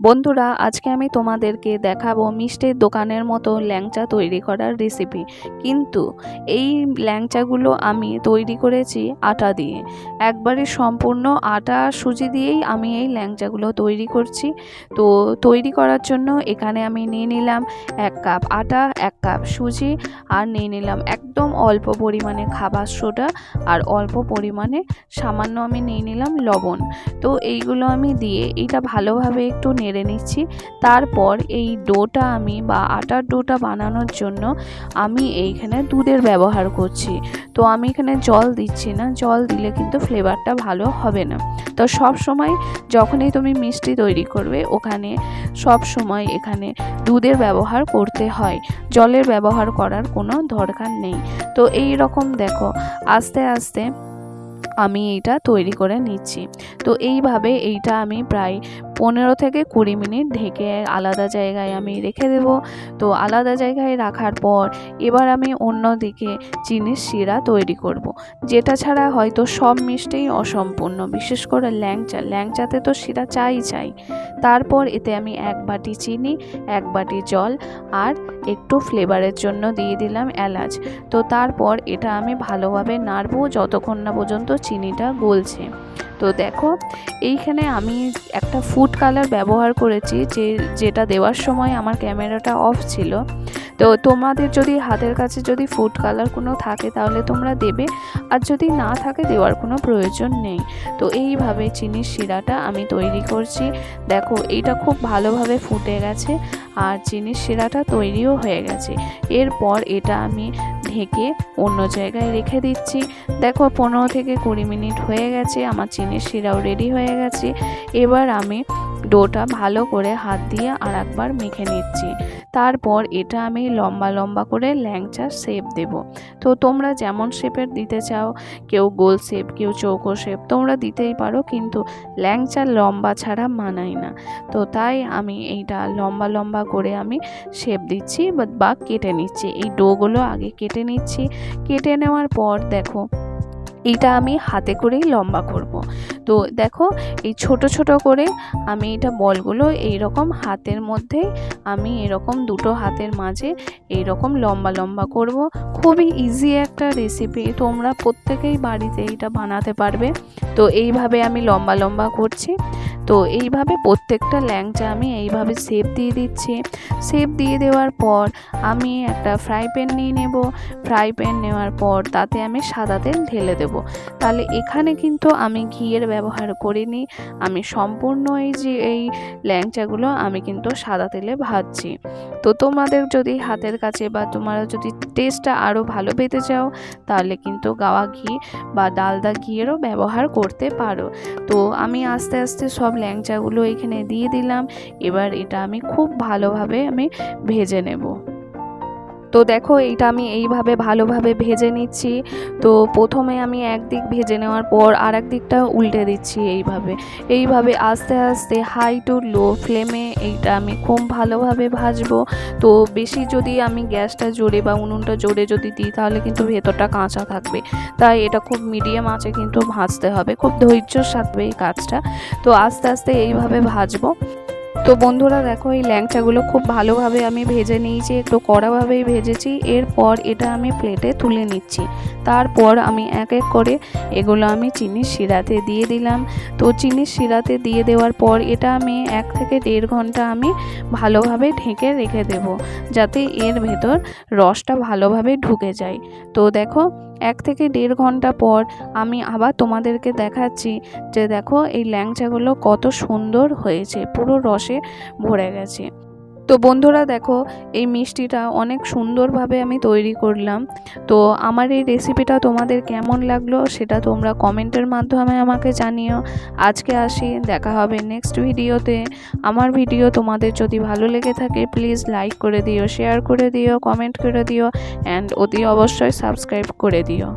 বন্ধুরা, আজকে আমি তোমাদেরকে দেখাবো মিষ্টির দোকানের মতো ল্যাংচা তৈরি করার রেসিপি কিন্তু এই ল্যাংচাগুলো আমি তৈরি করেছি আটা দিয়ে। একবারে সম্পূর্ণ আটা সুজি দিয়েই আমি এই ল্যাংচাগুলো তৈরি করছি। তো তৈরি করার জন্য এখানে আমি নিয়ে নিলাম এক কাপ আটা, এক কাপ সুজি আর নিয়ে নিলাম একদম অল্প পরিমাণে খাবার সোডা আর অল্প পরিমাণে সামান্য আমি নিয়ে নিলাম লবণ। তো এইগুলো আমি দিয়ে এটা ভালোভাবে একটু নেড়ে নিচ্ছি। তারপর এই ডোটা আমি বা আটার ডোটা বানানোর জন্য আমি এইখানে দুধের ব্যবহার করছি। তো আমি এখানে জল দিচ্ছি না, জল দিলে কিন্তু ফ্লেভারটা ভালো হবে না। তো সব সময় যখনই তুমি মিষ্টি তৈরি করবে, ওখানে সব সময় এখানে দুধের ব্যবহার করতে হয়। জলের ব্যবহার করার কোনো দরকার নেই। তো এই রকম দেখো, আস্তে আস্তে আমি এইটা তৈরি করে নিচ্ছি। তো এইভাবে এইটা আমি প্রায় পনেরো থেকে কুড়ি মিনিট ঢেকে আলাদা জায়গায় আমি রেখে দেব। তো আলাদা জায়গায় রাখার পর এবার আমি অন্য দিকে চিনির শিরা তৈরি করব। যেটা ছাড়া হয়তো সব মিষ্টিই অসম্পূর্ণ। বিশেষ করে ল্যাংচা। ল্যাংচাতে তো শিরা চাই চাই। তারপর এতে আমি এক বাটি চিনি, এক বাটি জল আর একটু ফ্লেভারের জন্য দিয়ে দিলাম এলাচ। তো তারপর এটা আমি ভালোভাবে নাড়বো যতক্ষণ না পর্যন্ত চিনিটা গলছে। তো দেখো, এইখানে আমি একটা ফুড কালার ব্যবহার করেছি যে, যেটা দেওয়ার সময় আমার ক্যামেরাটা অফ ছিল। তো তোমাদের যদি হাতের কাছে যদি ফুড কালার কোনো থাকে, তাহলে তোমরা দেবে। আর যদি না থাকে, দেওয়ার কোনো প্রয়োজন নেই। তো এইভাবে চিনির শিরাটা আমি তৈরি করছি। দেখো, এইটা খুব ভালোভাবে ফুটে গেছে আর চিনির শিরাটা তৈরিও হয়ে গেছে। এরপর এটা আমি ঢেকে অন্য জায়গায় রেখে দিচ্ছি। দেখো, পনেরো থেকে কুড়ি মিনিট হয়ে গেছে, আমার চিনির শিরাও রেডি হয়ে গেছে। এবার আমি ডোটা ভালো করে হাত দিয়ে আর একবার মেখে নিচ্ছি। তারপর এটা আমি লম্বা লম্বা করে ল্যাংচার শেপ দেব। তো তোমরা যেমন শেপের দিতে চাও, কেউ গোল শেপ কেউ চৌকো শেপ তোমরা দিতেই পারো, কিন্তু ল্যাংচার লম্বা ছাড়া মানায় না। তো তাই আমি এইটা লম্বা লম্বা করে আমি শেপ দিচ্ছি, বা কেটে নিচ্ছি। এই ডোগুলো আগে কেটে নিচ্ছি। কেটে নেওয়ার পর দেখো এটা আমি হাতে করেই লম্বা করব। তো দেখো, এই ছোট ছোট করে আমি এটা বলগুলো এই রকম হাতের মধ্যে, আমি এরকম দুটো হাতের মাঝে এই রকম লম্বা লম্বা করব। খুবই ইজি একটা রেসিপি তোমরা প্রত্যেকেই বাড়িতে এটা বানাতে পারবে। তো এইভাবে আমি লম্বা লম্বা করছি। তো এইভাবে প্রত্যেকটা ল্যাংচা আমি এইভাবে শেপ দিয়ে দিচ্ছি। শেপ দিয়ে দেওয়ার পর আমি একটা ফ্রাই প্যান নিয়ে নেব। ফ্রাই প্যান নেওয়ার পর তাতে আমি সাদা তেল ঢেলে দেব। তাহলে এখানে কিন্তু আমি ঘিয়ের ব্যবহার করিনি। আমি সম্পূর্ণ এই যে, এই ল্যাংচাগুলো আমি কিন্তু সাদা তেলে ভাজছি। তো তোমাদের যদি হাতের কাছে বা তোমরা যদি টেস্টটা আরও ভালো পেতে চাও, তাহলে কিন্তু গাওয়া ঘি বা ডালদা ঘিয়েরও ব্যবহার করতে পারো। তো আমি আস্তে আস্তে সব ল্যাংচাগুলো এখানে দিয়ে দিলাম। এবার এটা আমি খুব ভালোভাবে আমি ভেজে নেব। তো দেখো, এইটা আমি এইভাবে ভালোভাবে ভেজে নিচ্ছি। তো প্রথমে আমি একদিক ভেজে নেওয়ার পর আর এক দিকটা উল্টে দিচ্ছি এইভাবে। এইভাবে আস্তে আস্তে হাই টু লো ফ্লেমে এইটা আমি খুব ভালোভাবে ভাজবো। তো বেশি যদি আমি গ্যাসটা জোরে বা উনুনটা জোরে যদি দিই, তাহলে কিন্তু ভেতরটা কাঁচা থাকবে। তাই এটা খুব মিডিয়াম আছে কিন্তু ভাজতে হবে। খুব ধৈর্যর সাথে এই কাজটা। তো আস্তে আস্তে এইভাবে ভাজবো। তো বন্ধুরা দেখো, এই ল্যাংচাগুলো খুব ভালোভাবে আমি ভেজে নিয়েছি, একটু কড়াভাবেই ভেজেছি। এরপর এটা আমি প্লেটে তুলে নিচ্ছি। তারপর আমি এক এক করে এগুলো আমি চিনির শিরাতে দিয়ে দিলাম। তো চিনির শিরাতে দিয়ে দেওয়ার পর এটা আমি এক থেকে দেড় ঘণ্টা আমি ভালোভাবে ঢেকে রেখে দেব, যাতে এর ভেতর রসটা ভালোভাবে ঢুকে যায়। তো দেখো এক থেকে দেড় ঘণ্টা পর আমি আবার তোমাদেরকে দেখাচ্ছি যে দেখো এই ল্যাংচাগুলো কত সুন্দর হয়েছে, পুরো রসে ভরে গেছে। তো বন্ধুরা দেখো, এই মিষ্টিটা অনেক সুন্দরভাবে আমি তৈরি করলাম। তো আমার এই রেসিপিটা তোমাদের কেমন লাগল সেটা তোমরা কমেন্টের মাধ্যমে আমাকে জানিও। আজকে আসি, দেখা হবে নেক্সট ভিডিওতে আমার ভিডিও তোমাদের যদি ভালো লেগে থাকে প্লিজ লাইক করে দিও শেয়ার করে দিও কমেন্ট করে দিও অ্যান্ড অতি অবশ্যই সাবস্ক্রাইব করে দিও।